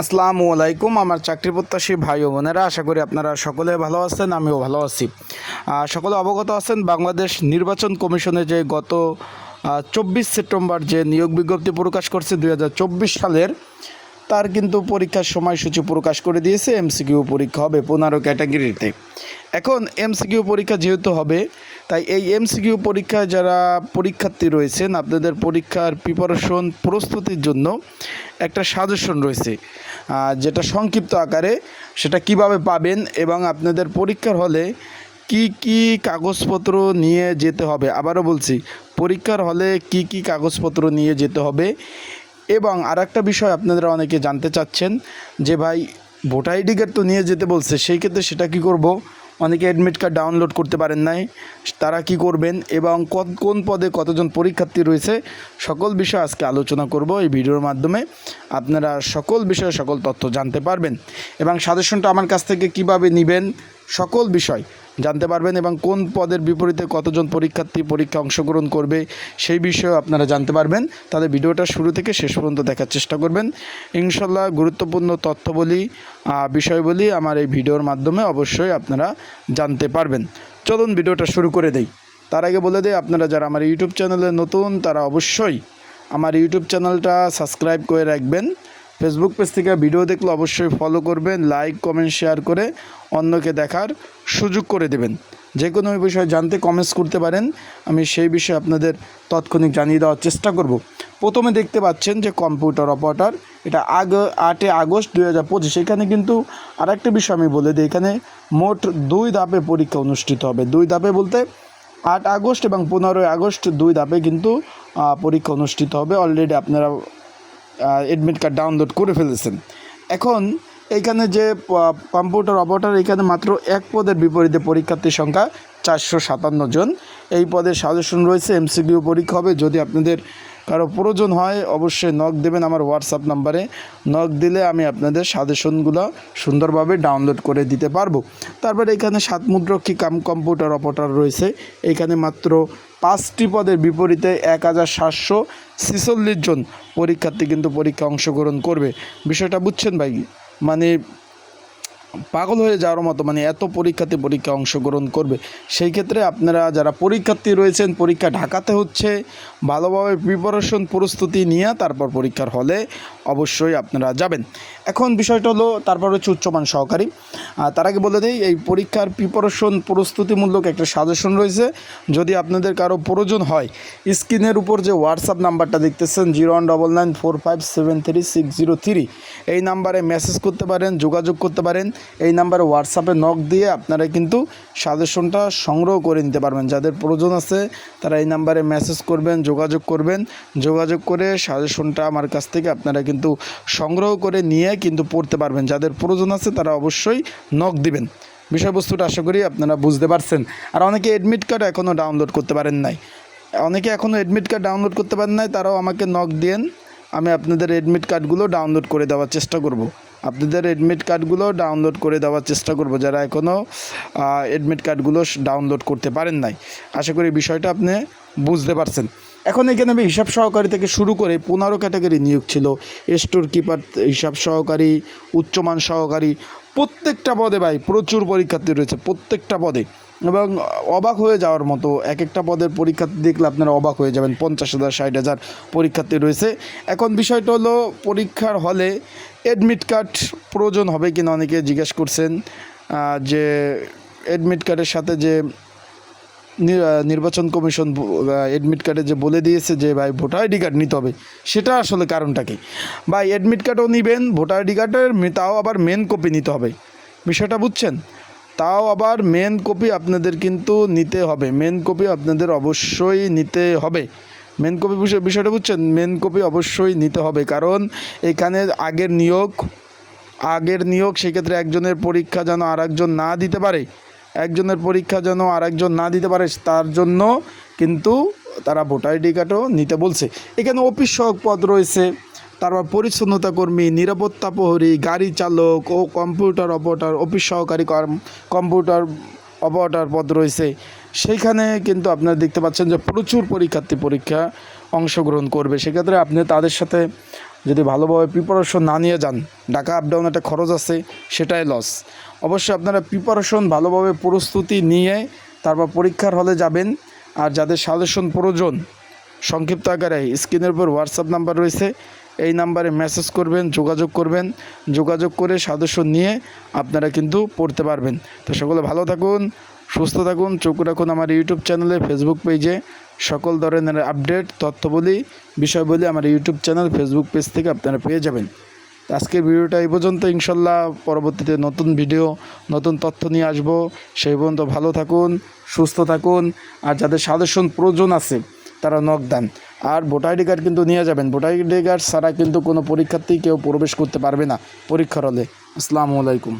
আসসালামু আলাইকুম, আমার চাকরি প্রত্যাশী ভাই ও বোনেরা, আশা করি আপনারা সকলে ভালো আছেন, আমিও ভালো আছি। সকলে অবগত আছেন, বাংলাদেশ নির্বাচন কমিশনে যে গত চব্বিশ সেপ্টেম্বর যে নিয়োগ বিজ্ঞপ্তি প্রকাশ করছে দু হাজার চব্বিশ সালের তার কিন্তু পরীক্ষার সময়সূচি প্রকাশ করে দিয়েছে, এমসিকিউ পরীক্ষা হবে পনেরো ক্যাটাগরিতে। এখন এমসিকিউ পরীক্ষা যেহেতু হবে, তাই এই এমসিকিউ পরীক্ষায় যারা পরীক্ষার্থী রয়েছেন, আপনাদের পরীক্ষার প্রিপারেশন প্রস্তুতির জন্য একটা সাজেশন রয়েছে যেটা সংক্ষিপ্ত আকারে সেটা কীভাবে পাবেন এবং আপনাদের পরীক্ষার হলে কি কি কাগজপত্র নিয়ে যেতে হবে। আবারও বলছি, পরীক্ষার হলে কি কি কাগজপত্র নিয়ে যেতে হবে এবং আর একটা বিষয় আপনারা অনেকে জানতে চাচ্ছেন যে ভাই ভোটার আইডি কার্ড তো নিয়ে যেতে বলছে, সেই ক্ষেত্রে সেটা কি করব? অনেকে অ্যাডমিট কার্ড ডাউনলোড করতে পারেন নাই, তারা কি করবেন এবং কোন পদে কতজন পরীক্ষার্থী রয়েছে, সকল বিষয় আজকে আলোচনা করব। এই ভিডিওর মাধ্যমে আপনারা সকল বিষয়ে সকল তথ্য জানতে পারবেন এবং সাজেশনটা আমার কাছ থেকে কীভাবে নেবেন, সকল বিষয় জানতে পারবেন এবং কোন পদের বিপরীতে কতজন পরীক্ষার্থী পরীক্ষা অংশগ্রহণ করবে সেই বিষয়েও আপনারা জানতে পারবেন। তাহলে ভিডিওটা শুরু থেকে শেষ পর্যন্ত দেখার চেষ্টা করবেন। ইনশাল্লাহ গুরুত্বপূর্ণ তথ্য বলি আহ, বিষয় বলি আমার এই ভিডিওর মাধ্যমে অবশ্যই আপনারা জানতে পারবেন। চলুন ভিডিওটা শুরু করে দেই। তার আগে বলে দেয় আপনারা যারা আমার ইউটিউব চ্যানেলে নতুন তারা অবশ্যই আমার ইউটিউব চ্যানেলটা সাবস্ক্রাইব করে রাখবেন। ফেসবুক পেজ থেকে ভিডিও দেখলে অবশ্যই ফলো করবেন লাইক কমেন্ট শেয়ার করে অন্যকে দেখার সুযোগ করে দেবেন। যে কোনো বিষয় জানতে কমেন্টস করতে পারেন, আমি সেই বিষয়ে আপনাদের তৎক্ষণিক জানিয়ে দেওয়ার চেষ্টা করব। প্রথমে দেখতে পাচ্ছেন যে কম্পিউটার অপারেটর এটা আগ, আটে আগস্ট দুই হাজার পঁচিশ, এখানে কিন্তু আরেকটা বিষয় আমি বলে দিই, এখানে মোট দুই ধাপে পরীক্ষা অনুষ্ঠিত হবে। দুই ধাপে বলতে আট আগস্ট এবং পনেরোই আগস্ট দুই ধাপে কিন্তু পরীক্ষা অনুষ্ঠিত হবে। অলরেডি আপনারা অ্যাডমিট কার্ড ডাউনলোড করে ফেলেছেন। এখন এইখানে যে কম্পিউটার অপারেটর এখানে মাত্র এক পদের বিপরীতে পরীক্ষার্থীর সংখ্যা চারশো সাতান্ন জন। এই পদের সাজেশন রয়েছে এমসিকিউ পরীক্ষা হবে। যদি আপনাদের কারও প্রয়োজন হয়, অবশ্যই নক দেবেন আমার হোয়াটসঅ্যাপ নাম্বারে নক দিলে আমি আপনাদের সাজেশনগুলো সুন্দরভাবে ডাউনলোড করে দিতে পারব। তারপরে এখানে সাত মুদ্রক্ষী কাম কম্পিউটার অপারেটর রয়েছে। এখানে মাত্র পাঁচটি পদের বিপরীতে এক হাজার সাতশো ছেচল্লিশ জন পরীক্ষার্থী কিন্তু পরীক্ষা অংশগ্রহণ করবে। বিষয়টা বুঝছেন ভাই? মানে পাগল হয়ে যাওয়ার মতো মানে এত পরীক্ষাতে পরীক্ষা অংশগ্রহণ করবে। সেই ক্ষেত্রে আপনারা যারা পরীক্ষার্থী রয়েছেন, পরীক্ষা ঢাকাতে হচ্ছে, ভালোভাবে প্রিপারেশন প্রস্তুতি নিয়ে তারপর পরীক্ষার হলে অবশ্যই আপনারা যাবেন। এখন বিষয়টা হলো, তারপর হচ্ছে উচ্চমান সহকারী। তার আগে বলে দিই, এই পরীক্ষার প্রিপারেশন প্রস্তুতিমূলক একটা সাজেশন রয়েছে। যদি আপনাদের কারও প্রয়োজন হয়, স্ক্রিনের উপর যে হোয়াটসঅ্যাপ নাম্বারটা দেখতেছেন zero one double nine four five seven three six zero three এই নাম্বারে মেসেজ করতে পারেন, যোগাযোগ করতে পারেন। এই নাম্বারে হোয়াটসঅ্যাপে নক দিয়ে আপনারা কিন্তু সাজেশনটা সংগ্রহ করে নিতে পারবেন। যাদের প্রয়োজন আছে, তারা এই নাম্বারে মেসেজ করবেন, যোগাযোগ করবেন। যোগাযোগ করে সাজেশনটা আমার কাছ থেকে আপনারা কিন্তু সংগ্রহ করে নিয়ে কিন্তু পড়তে পারবেন। যাদের প্রয়োজন আছে, তারা অবশ্যই নক দিবেন। বিষয়বস্তুটা আশা করি আপনারা বুঝতে পারছেন। আর অনেকে অ্যাডমিট কার্ড এখনও ডাউনলোড করতে পারেন নাই। অনেকে এখনও অ্যাডমিট কার্ড ডাউনলোড করতে পারেন নাই, তারাও আমাকে নক দিয়েন। আমি আপনাদের অ্যাডমিট কার্ডগুলো ডাউনলোড করে দেওয়ার চেষ্টা করব। আপনাদের অ্যাডমিট কার্ডগুলো ডাউনলোড করে দেওয়ার চেষ্টা করব, যারা এখনও অ্যাডমিট কার্ডগুলো ডাউনলোড করতে পারেন নাই। আশা করি বিষয়টা আপনি বুঝতে পারছেন। এখন এখানে আমি হিসাব সহকারী থেকে শুরু করে পনেরো ক্যাটাগরি নিয়োগ ছিল। স্টোর কিপার হিসাব সহকারী, উচ্চমান সহকারী প্রত্যেকটা পদে ভাই প্রচুর পরীক্ষার্থী রয়েছে, প্রত্যেকটা পদে। এবং অবাক হয়ে যাওয়ার মতো এক একটা পদের পরীক্ষার্থী দেখলে আপনারা অবাক হয়ে যাবেন, পঞ্চাশ হাজার, ষাট হাজার পরীক্ষার্থী রয়েছে। এখন বিষয়টা হলো পরীক্ষার হলে অ্যাডমিট কার্ড প্রয়োজন হবে কিনা অনেকে জিজ্ঞেস করছেন যে অ্যাডমিট কার্ডের সাথে যে নির্বাচন কমিশন অ্যাডমিট কার্ডে যে বলে দিয়েছে যে ভাই ভোটার আইডি কার্ড নিতে হবে, সেটা আসলে কারণটা কি? ভাই অ্যাডমিট কার্ডও নেবেন, ভোটার আইডি কার্ডের তাও আবার মেন কপি নিতে হবে, বিষয়টা বুঝছেন? তাও আবার মেন কপি আপনাদের কিন্তু নিতে হবে মেন কপি আপনাদের অবশ্যই নিতে হবে মেন কপি বিষয়টা বুঝছেন? মেন কপি অবশ্যই নিতে হবে, কারণ এখানে আগের নিয়োগ আগের নিয়োগ সেক্ষেত্রে একজনের পরীক্ষা যেন আর না দিতে পারে একজনের পরীক্ষা যেন আর একজন না দিতে পারে তার জন্য কিন্তু তারা ভোটার আইডি কার্ডও নিতে বলছে। এখানে অফিস সহক পদ রয়েছে, তারপর পরিচ্ছন্নতা কর্মী, নিরাপত্তা প্রহরী, গাড়ি চালক ও কম্পিউটার অপারেটর, অফিস সহকারী কম্পিউটার অপারেটর পদ রয়েছে। সেইখানে কিন্তু আপনারা দেখতে পাচ্ছেন যে প্রচুর পরীক্ষার্থী পরীক্ষা অংশগ্রহণ করবে। সেক্ষেত্রে আপনি তাদের সাথে যদি ভালোভাবে প্রিপারেশন না নিয়ে যান ঢাকা আপ ডাউন একটা খরচ আছে, সেটাই লস অবশ্যই আপনারা প্রিপারেশন ভালোভাবে প্রস্তুতি নিয়ে তারপর পরীক্ষার হলে যাবেন। আর যাদের সাজেশন প্রয়োজন, সংক্ষিপ্ত আকারে স্ক্রিনের উপর হোয়াটসঅ্যাপ নাম্বার রয়েছে। এই নাম্বারে মেসেজ করবেন, যোগাযোগ করবেন। যোগাযোগ করে সদস্য নিয়ে আপনারা কিন্তু পড়তে পারবেন। তো সকলে ভালো থাকুন সুস্থ থাকুন, চোখ রাখুন আমার ইউটিউব চ্যানেলে ফেসবুক পেজে সকল ধরনের আপডেট তথ্যবলি, বিষয়বলি আমার ইউটিউব চ্যানেল ফেসবুক পেজ থেকে আপনারা পেয়ে যাবেন। আজকের ভিডিওটা এই পর্যন্ত, ইনশাল্লাহ পরবর্তীতে নতুন ভিডিও নতুন তথ্য নিয়ে আসব। সেই পর্যন্ত ভালো থাকুন, সুস্থ থাকুন, আর যাদের সাজেশন প্রয়োজন আছে, তারা নক দেন আর ভোটার আইডি কার্ড কিন্তু নিয়ে যাবেন। ভোটার আইডি কার্ড ছাড়া কিন্তু কোনো পরীক্ষার্থী কেউ প্রবেশ করতে পারবে না পরীক্ষার হলে। আসসালামু আলাইকুম।